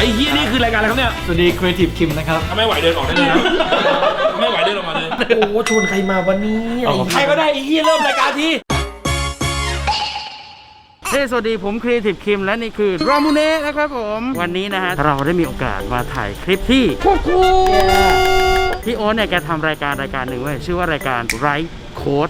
ไอ้เฮียนี่คือรายการอะไรครับเนี่ยสวัสดี Creative Kim นะครับ ถ้าไม่ไหวเดินออกได้เลยนะถ้าไม่ไหวเดินออกมาเลย โอ้ชวนใครมาวันนี้ใครก็ได้ไอ้เฮียเริ่มรายการทีเฮ้ยสวัสดีผมครีเอทีฟคิมและนี่คือรามูเน่นะครับผม วันนี้นะฮะ เราได้มีโอกาสมาถ่ายคลิปที่พวกกูพี่โอ๊ตเนี่ยแกทำรายการรายการหนึ่งเว้ยชื่อว่ารายการไรโค้ด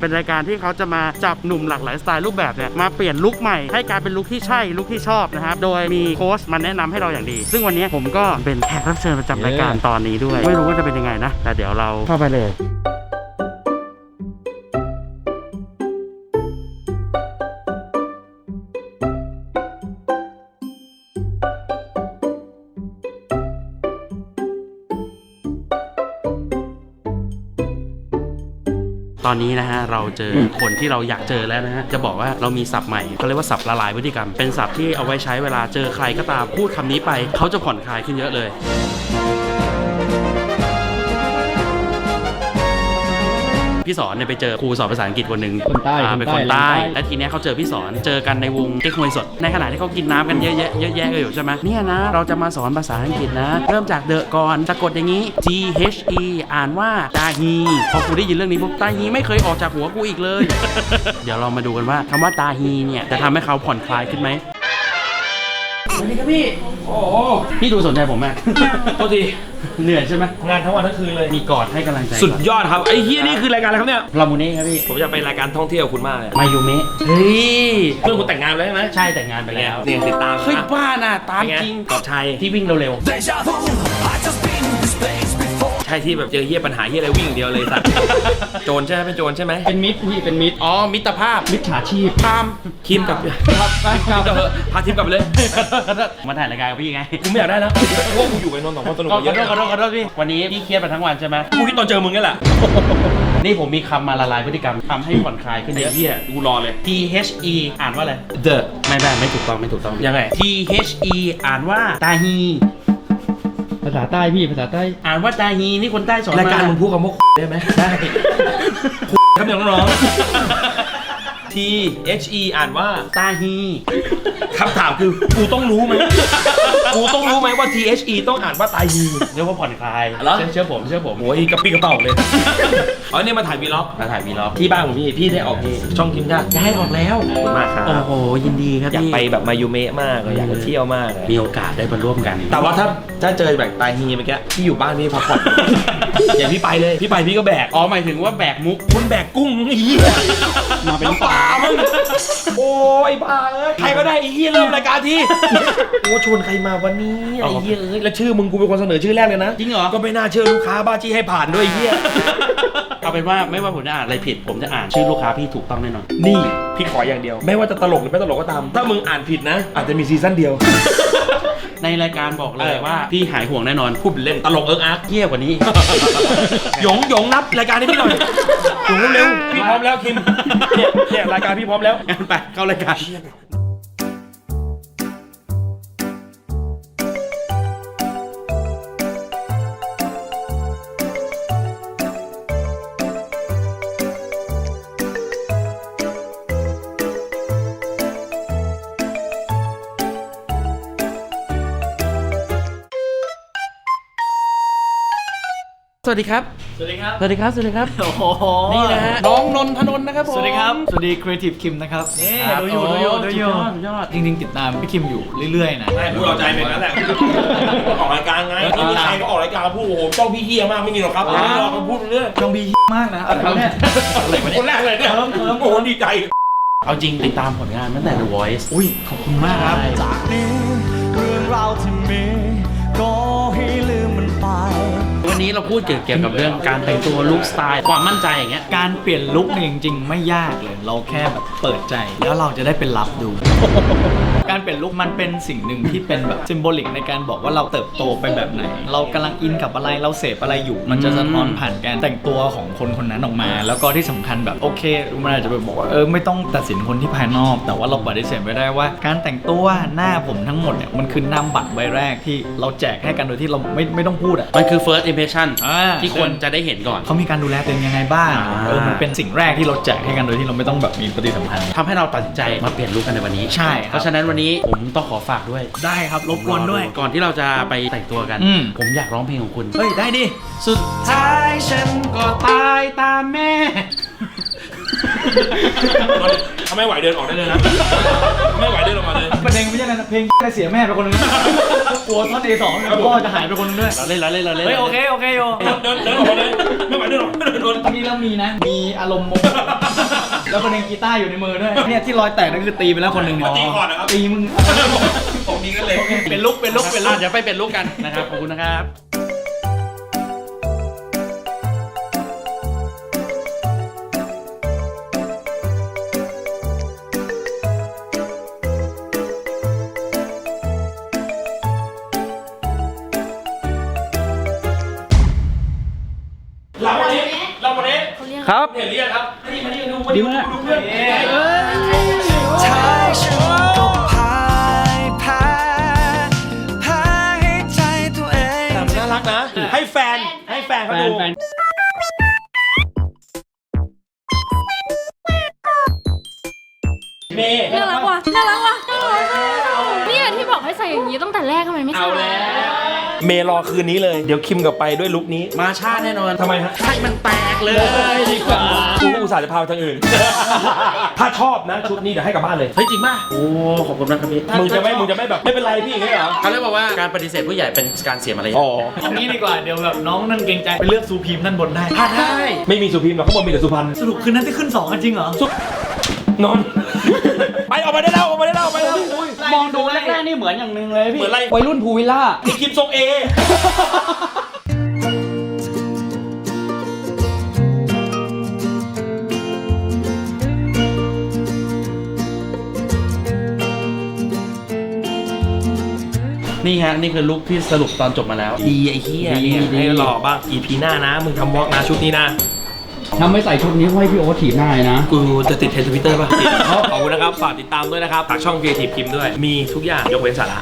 เป็นรายการที่เขาจะมาจับหนุ่มหลากหลายสไตล์รูปแบบเนี่ยมาเปลี่ยนลุคใหม่ให้กลายเป็นลุคที่ใช่ลุคที่ชอบนะครับโดยมีโค้ชมาแนะนำให้เราอย่างดี ซึ่งวันนี้ผมก็เป็นแขกรับเชิญประจำรายการตอนนี้ด้วย ไม่รู้ว่าจะเป็นยังไงนะ แต่เดี๋ยวเราเข้าไปเลย อนนี้นะฮะเราเจอคนที่เราอยากเจอแล้วนะฮะจะบอกว่าเรามีศัพท์ใหม่เขาเรียกว่าศัพท์ละลายพฤติกรรม เป็นศัพท์ที่เอาไว้ใช้เวลาเจอใครก็ตามพูดคำนี้ไป เขาจะผ่อนคลายขึ้นเยอะเลย พี่สอนเนี่ยไปเจอครูสอนภาษาอังกฤษคนหนึ่งคนใต้อ่าคนเป็นใต้คนใต้คนใต้ และทีเนี้ยเขาเจอพี่สอนเจอกันในวงเก๊กฮวยสด ในขณะที่เขากินน้ำกันเยอะแยะเยอะแยะเลยอยู่ใช่ไหมเนี่ยนะ เราจะมาสอนภาษาอังกฤษนะ เริ่มจากเดอะก่อนสะกดอย่างนี้ G H E อ่านว่าตาฮีพอกูได้ยินเรื่องนี้ปุ๊บตาฮีไม่เคยออกจากหัวกูอีกเลย เดี๋ยวเรามาดูกันว่าคำว่าตาฮีเนี่ยจะทำให้เขาผ่อนคลายขึ้นไหม สวัสดีครับพี่ โอ้โหพี่ดูสนใจผมมาก โทษทีเหนื่อยใช่ไหมงานทั้งวันทั้งคืนเลย มีกอดให้กำลังใจสุดยอดครับไอ้เฮียนี่คือรายการอะไรครับเนี่ยลามูเน่ครับพี่ ผมอยากไปรายการท่องเที่ยวคุณมากเลยมายูเมะเฮ้ยเพื่อนคุณแต่งงานไปแล้วใช่ไหมใช่แต่งงานไปแล้วเนี่ยติดตามเฮ้ยนะบ้าน่ะตามเป็นไงจริงกอบชัยที่วิ่งเร็วใช่ที่แบบเจอเฮียปัญหาเฮียอะไรวิ่งอย่างเดียวเลยสัตว์ โจรใช่ไหมเป็นโจรใช่ไหมเป็นมิตรพี่เป็นมิตรๆอ๋อมิตรภาพมิตรฉาชีพพามทีมกลับครับไปคทีรัมบกลับเถอะพาทีมกลับไปเลยมาถ่ายรายการกับพี่ไงกูไม่อยากได้นะเพราะว่ากูอยู่กับนนท์สองคนสนุกขกอว่าเยโทษอะขอโทษขอโทษพี่วันนี้พี่เครียดมาทั้งวันใช่ไหมกูคิดตอนเจอมึงนี่แหละนี่ผมมีคำมาละลายพฤติกรรมทำให้ผ่อนคลายขึ้นไอ้เยอะ เฮียกูรอเลย T H E อ่านว่าอะไร The ไม่ได้ไม่ถูกต้องไม่ถูกต้อง ยังไง T H E อ่านว่าตาฮี ภาษาใต้พี่ภาษาใต้ อ่านว่าตาฮีนี่คนใต้สอนมารายการมึงพูดคำว่าได้ไหมใช่ครับน้องๆ T H E อ่านว่าตาฮีคำถามคือกูต้องรู้ไหม กูต้องรู้ไหมว่า T H E ต้องอ่านว่าตายยีเรียกว่าผ่อนคลายเหรอ เชื่อเชื่อผมเชื่อผมโอ้ยกระปี้กระเป๋าเลยอ๋อเนี่ยมาถ่ายวีล็อกมาถ่ายวีล็อกที่บ้านของพี่พี่ได้ออกที่ช่องคิมได้ย้ายออกแล้วขอบคุณมากครับโอ้โหยินดีครับอยากพี่ไปแบบมายูเมะมากเลยอยากไปเที่ยวมากเลยมีโอกาสได้มาร่วมกัน แต่ว่าถ้าถ้าเจอแบบตายฮีเมื่อกี้พี่อยู่บ้านพี่พักผ่อน อย่างพี่ไปเลยพี่ไปพี่ก็แบกอ๋อหมายถึงว่าแบกมุก คุณแบกกุ้งไอ้เหี้ยมาเป็นน้ำปลามึงโอ้ยบ้าเอ้ยใครก็ได้ไอ้เหี้ยเริ่มรายการทีโอ้ชวนใครมาวันนี้ไอ้เหี้ยเอ้ยแล้วชื่อมึงกูเป็นคนเสนอชื่อแรกเลยนะจริงเหรอ ก็ไม่น่าเชื่อลูกค้าบ้าจี้ให้ผ่านด้วยไอ้เหี้ยเอาเป็นว่าไม่ว่าผมจะอ่านอะไรผิด ผมจะอ่านชื่อลูกค้าพี่ถูกต้องแน่นอน นี่พี่ขออย่างเดียว ไม่ว่าจะตลกหรือไม่ตลกก็ตาม ถ้ามึงอ่านผิดนะ อาจจะมีซีซั่นเดียว ในรายการบอกเลเอยอว่าพี่หายห่วงแน่นอนพูดเป็นเล่นตลกเอิ๊กอาร์กเยี่ยกว่านี้ หยงหยงนับรายการนี้พี่หน่อยหยงเร็วๆพี่พร้อมแล้วคิมเนี่ยเนี่ยรายการพี่พร้อมแล้วงั้นไปเข้ารายการ วัสดีครับ สวัสดีครับ สวัสดีครับ สวัสดีครับ โอ้โหนี่นะฮะ น้องนนทนนท์นะครับผม สวัสดีครับ สวัสดี Creative Kim นะครับนี่ครับดูอยู่ดูอยู่โดูอยู่สุดยอดจริงๆติดตามพี่คิมอยู่เรื่อยๆนะ ไม่พูดเอาใจเป็นนั่นแหละออกรายการไงไม่มีใครก็ออกรายการพูดโอ้โหต้องพี่เฮียมากไม่มีหรอกครับผมรอกันพูดเรื่อยช่องบีมากนะอะไรเนี่ยอะไรวะคเนี่ยนแรกเลยเนี่ยโอ้โหดีใจ เอาจริงติดตามผลงานตั้งแต่ The Voice อุ้ยขอบคุณมากครับจากนี้ พูดเกี่ยวกับเรื่องการแต่งตัวลุคสไตล์ความมั่นใจอย่างเงี้ยการเปลี่ยนลุคเนี่ยจริงๆ ไม่ยากเลย เราแค่แบบเปิดใจ แล้วเราจะได้เป็นรับดู การเปลี่ยนลุคมันเป็นสิ่งหนึ่งที่เป็นแบบซิมโบลิกในการบอกว่าเราเติบโตไปแบบไหน เรากำลังอินกับอะไรเราเสพอะไรอยู่ มันจะสะท้อนผ่านการแต่งตัวของคนคนนั้นออกมา แล้วก็ที่สำคัญแบบโอเคมันอาจจะไปบอกว่าเออไม่ต้องตัดสินคนที่ภายนอก แต่ว่าเราปฏิเสธไม่ได้ว่า การแต่งตัวหน้าผมทั้งหมดเนี่ยมันคือนามบัตรใบแรกที่เราแจกให้กันโดยที่เราไม่ไม่ต้องพูดอะ มันคือ first impression อ่า ที่คนจะได้เห็นก่อน เขามีการดูแลตัวเองยังไงบ้างอ่า เออมันเป็นสิ่งแรกที่เราแจกให้กันโดยที่เราไม่ต้องแบบมีปฏิสัมพันธ์ ทำให้เราตัดสินใจมาเปลี่ยนลุคกันในวันนี้ใช่ครับ เพราะฉะนั้นวันนี้ผมต้องขอฝากด้วยได้ครับรบกวนด้วย ก่อนที่เราจะไปแต่งตัวกัน อืม ผมอยากร้องเพลงของคุณ เฮ้ย ได้ดิ สุดท้ายฉันก็ตายตามแม่ ถ้าไม่ไหวเดินออกได้เลยนะไม่ไหวเดินออกมาเลย ประเด็นไม่ใช่อะไรนะเพลงได้เสียแม่ไปคนหนึงนะตัวท่อนเอสองพ่อจะหายไปคนหนึงด้วยเราเล่นเราเล่นเราเล่นเฮ้ยโอเคโอเคโยเดินเดินเดินออกมาเลย ไม่ไหวเดินออกเดินโดนมีแล้วมีนะ มีอารมณ์โมโหแล้วประเด็นกีตาร์อยู่ในมือด้วยเนี่ยที่รอยแตกนั่นคือตีไปแล้วคนหนึ่งเนี่ยตีก่อนนะครับตีมึงผมนี้กันเลยเป็นลุกเป็นลุกเป็นลุอะกเดี๋ยวไปเป็นลูกกันนะครับขอบคุณนะครับ ครับเห็นเรียกครับดีมากท้ายฉันก็พ่ายแพ้แพ้ให้ใจตัวเองแต่มันน่ารักนะ ให้แฟนให้แฟนเขาดูเมย์น่ารักว่ะน่ารักว่ะน่ารักว่ะเนี่ยที่บอกให้ใส่อย่างนี้ตั้งแต่แรกทำไมไม่ใส่เมย์รอคืนนี้เลย เดี๋ยวคิมกับไปด้วยลุคนี้ มาชาแน่นอนทำไมฮะ ให้มันแตกเลยดีกว่ากูอุตส่าห์จะพาไปทางอื่น ถ้าชอบนะชุดนี้เดี๋ยวให้กลับบ้านเลย เฮ้ยจริงป่ะโอ้ขอบคุณมากครับพี่มึงจะไม่มึงจะไม่แบบไม่เป็นไรพี่อย่างเงี้ยเหรอ เขาเรียกว่าการปฏิเสธผู้ใหญ่เป็นการเสียมารยาทอ๋อเอางี้ดีกว่าเดี๋ยวแบบน้องนั่นเกรงใจไปเลือกซูพีมด้านบนได้พลาดได้ไม่มีสุพิมพ์หรอกข้างบนมีแต่สุพรรณสรุปคืนนั้นที่ขึ้นสองกันจริงเหรอ นอน ไปออกมาได้แล้วออกมาได้แล้วออกมาได้แล้วมองดูแรกๆนี่เหมือนอย่างหนึงเลยพี่เหมือนอะไรวัยรุ่นภูวิลล่าไอ้คิมทรงเอนี่ฮะนี่คือลุคที่สรุปตอนจบมาแล้ว ดีไอ้เหี้ยดีเนี่ยดี ให้หล่อบ้าง EP หน้านะ มึงทำวอล์กนะชุดนี้นะ ถ้าไม่ใส่ชุดนี้ให้พี่โอ๊ตถีบหน้าเลยนะ กูจะติดเทรนด์ทวิตเตอร์ป่ะขอบคุณนะครับ ฝากติดตามด้วยนะครับฝากช่อง Creative พิมพ์ด้วย มีทุกอย่างยกเว้นสาระ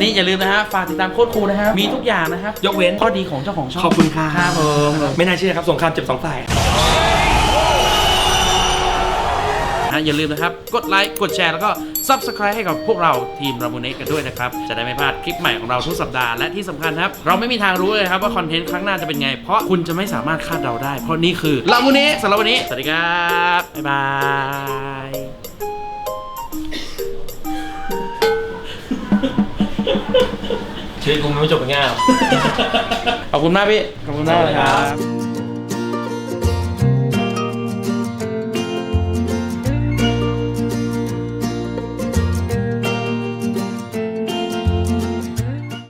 นี่อย่าลืมนะฮะ ฝากติดตามโคตรครูนะฮะ มีทุกอย่างนะครับ ยกเว้นข้อดีของเจ้าของช่อง ขอบคุณครับครับผม ไม่น่าเชื่อครับ สงครามเจ็บสองฝ่าย นะอย่าลืมนะครับ กดไลค์ กดแชร์ แล้วก็ Subscribe ให้กับพวกเราทีมรามูเนกันด้วยนะครับ จะได้ไม่พลาดคลิปใหม่ของเราทุกสัปดาห์ และที่สำคัญครับ เราไม่มีทางรู้เลยครับว่าคอนเทนต์ครั้งหน้าจะเป็นไง เพราะคุณจะไม่สามารถคาดเดาได้ เพราะนี่คือรามูเนสำหรับวันนี้ สวัสดีครับ บ๊ายบายชีวิตกูมันไม่จบง่ายหรอกขอบคุณมากพี่ ขอบคุณมากเลยครับ